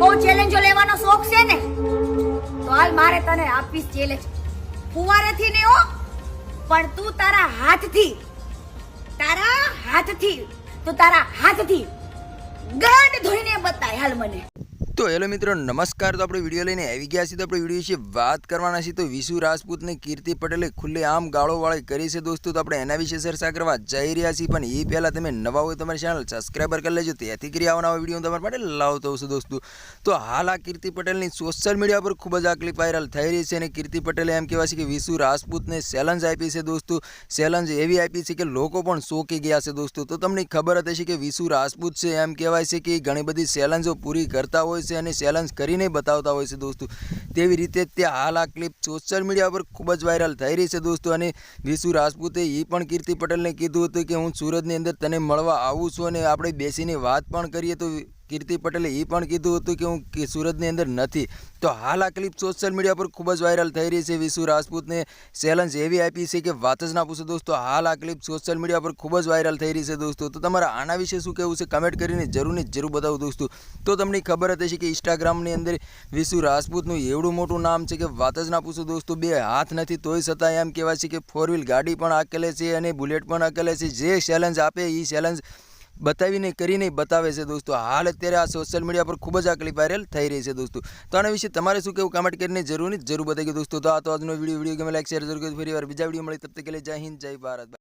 બહુ ચેલેન્જો લેવાનો શોખ છે ને? તો હાલ મારે તને આપીશ ચેલેન્જ ફુવારેથી નહીં હો પણ તું તારા હાથથી તારા હાથથી, તું તારા હાથથી ગાંડ ધોઈને બતાય હાલ મને. તો હેલો મિત્રો, નમસ્કાર. તો આપણે વીડિયો લઈને આવી ગયા છીએ. તો આપણે વીડિયો વિશે વાત કરવાના છીએ. તો વિશુ રાજપૂતને કીર્તિ પટેલે ખુલ્લે આમ ગાળોવાળી કરી છે દોસ્તો. તો આપણે એના વિશે ચર્ચા કરવા જઈ રહ્યા છીએ. પણ એ પહેલાં તમે નવા હોય તમારી ચેનલ સબસ્ક્રાઈબર કરી લેજો. તેથી કરી આવવાના વીડિયો તમારા માટે લાવતો હશે દોસ્તો. તો હાલ આ કીર્તિ પટેલની સોશિયલ મીડિયા પર ખૂબ જ આ ક્લિપ વાયરલ થઈ રહી છે. અને કીર્તિ પટેલે એમ કહેવાય છે કે વિશુ રાજપૂતને ચેલેન્જ આપી છે દોસ્તો. ચેલેન્જ એવી આપી છે કે લોકો પણ શોકી ગયા છે દોસ્તો. તો તમને ખબર હતી કે વિશુ રાજપૂત છે. એમ કહેવાય છે કે ઘણી બધી ચેલેન્જો પૂરી કરતા હોય છે અને ચેલેન્જ કરીને બતાવતા હોય છે દોસ્તો. તેવી રીતે તે હાલ આ ક્લિપ સોશિયલ મીડિયા પર ખૂબ જ વાયરલ થઈ રહી છે દોસ્તો અને વિશુ રાજપૂતે એ પણ કીર્તિ પટેલને કીધું હતું કે હું સુરતની અંદર તને મળવા આવું છું અને આપણે બેસીને વાત પણ કરીએ તો કીર્તિ પટેલે એ પણ કીધું હતું કે હું સુરતની અંદર નથી. તો હાલ આ ક્લિપ સોશિયલ મીડિયા પર ખૂબ જ વાયરલ થઈ રહી છે. વિશુ રાજપૂતને ચેલેન્જ એવી આપી છે કે વાત જ ના પૂછો દોસ્તો. હાલ આ ક્લિપ સોશિયલ મીડિયા પર ખૂબ જ વાયરલ થઈ રહી છે દોસ્તો. તો તમારા આના વિશે શું કહેવું છે? કમેન્ટ કરીને જરૂરની જરૂર બતાવો દોસ્તો. તો તમને ખબર જ છે કે ઇન્સ્ટાગ્રામની અંદર વિશુ રાજપૂતનું એવડું મોટું નામ છે કે વાત જ ના પૂછો દોસ્તો. બે હાથ નથી, તોય છતાં એમ કહેવાય છે કે ફોર વ્હીલ ગાડી પણ આકેલે છે અને બુલેટ પણ આકેલે છે. જે ચેલેન્જ આપે એ ચેલેન્જ બતાવીને કરીને બતાવે છે દોસ્તો. હાલ અત્યારે આ સોશિયલ મીડિયા પર ખૂબ જ આ ક્લિપ વાયરલ થઈ રહી છે દોસ્તો. તો આના વિશે તમારે શું કેવું કમેન્ટ કરીને જરૂર જરૂર બતાવી દોસ્તો. તો આ તો આજનો વીડિયો વીડિયો ગમે લાઈક શેર જરૂર ફરી વાર બીજા વીડિયો મળી, તબ તક જય હિન્દ, જય ભારત.